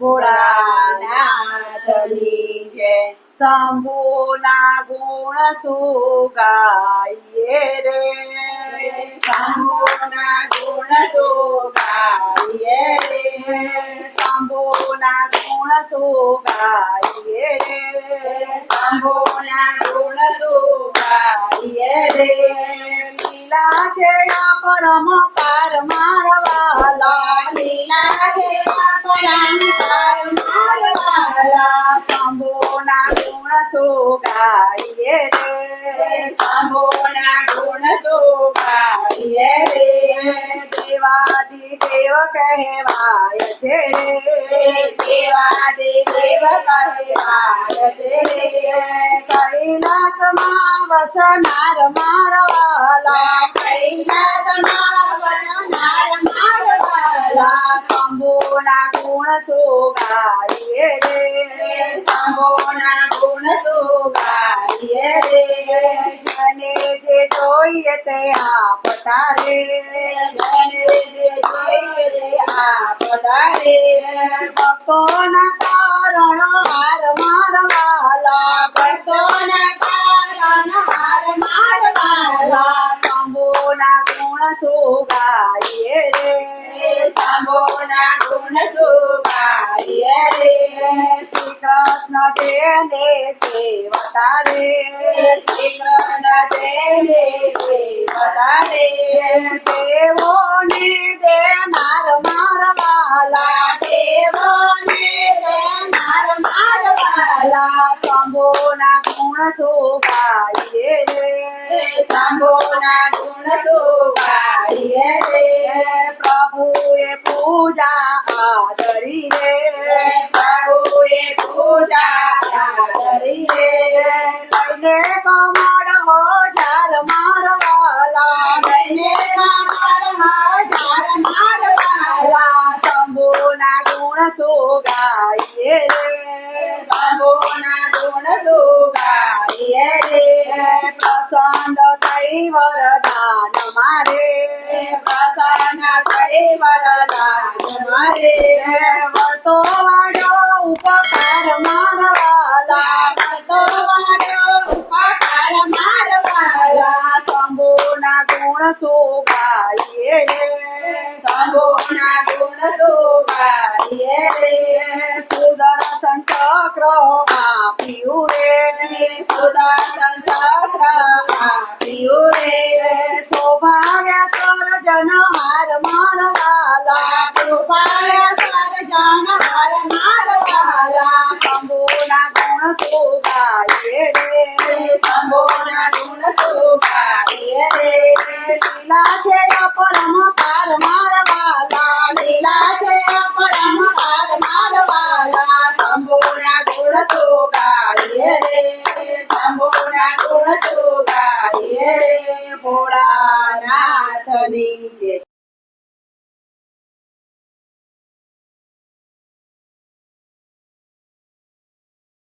ભોળાનાથની જય શંભુના ગુણ સુગાઈએ રે. શંભુના ગુણ સુગાઈએ રે. શંભુના ગુણ સુગાઈએ રે. શંભુના ગુણ સુગાઈએ રે. લીલા છે પરમ પાર મારવાલા લીલા. છે પરંપર ગુણ સુગાઈએ રે શંભુના ગુણ સુગાઈએ રે દેવાદી દેવ કહેવાય છે રે દેવાદિ દેવ કહેવાય છે રે કૈલાસમાં વસનાર મારવાલા કૈલાસમાં વસનાર મારવાલા શંભુના ગુણ સુગાઈએ રે શંભુના ગુણ સુગાઈએ રે જેને જે જોઈએ તે આપતા રે જેને જે જોઈએ તે આપતા રે ભક્તોના કારણ હાર મારવાલા ભક્તોના કારણ હાર મારવાલા શંભુના ગુણ સુગાઈએ રે શંભુના ગુણ સુગાઈએ રે कृष्ण देने से बता रे श्री कृष्ण देने से बता रे देवो ने दे मार मार वाला देवो ने दे मार मार वाला संबोना गुण सोपाइए संबोना गुण सोपाइए પૂજા આદરી રે પ્રભુએ પૂજા આદરી રે લઈને કમળ હો ઝાર મારવાલા લઈને કમર હજાર મારવાલા શંભુના ગુણ સુગાઈએ રે શંભુના ગુણ સુગાઈએ રે પ્રસન્ન થઈ વરદાન મારવાલા મારો ઉપકાર મારવાલા શંભુના ગુણ રે શંભુના ગુણ રે સુદર્શન ચક્ર આપ્યું રે સુદર્શન ચક્ર આપ્યું રે સૌભાગ્ય સર્જન હાર મારવાલા કૃપાય સર્જન હર મારવાલા શંભુના ગુણ સુગાઈએ રે શંભુના ગુણ સુગાઈએ રે લીલા છે પરમ પાર મારવાલા લીલા છે પરમ પાર મારવાલા શંભુના ગુણ સુગાઈએ રે શંભુના ગુણ સુગાઈએ ભોળાનાથની જય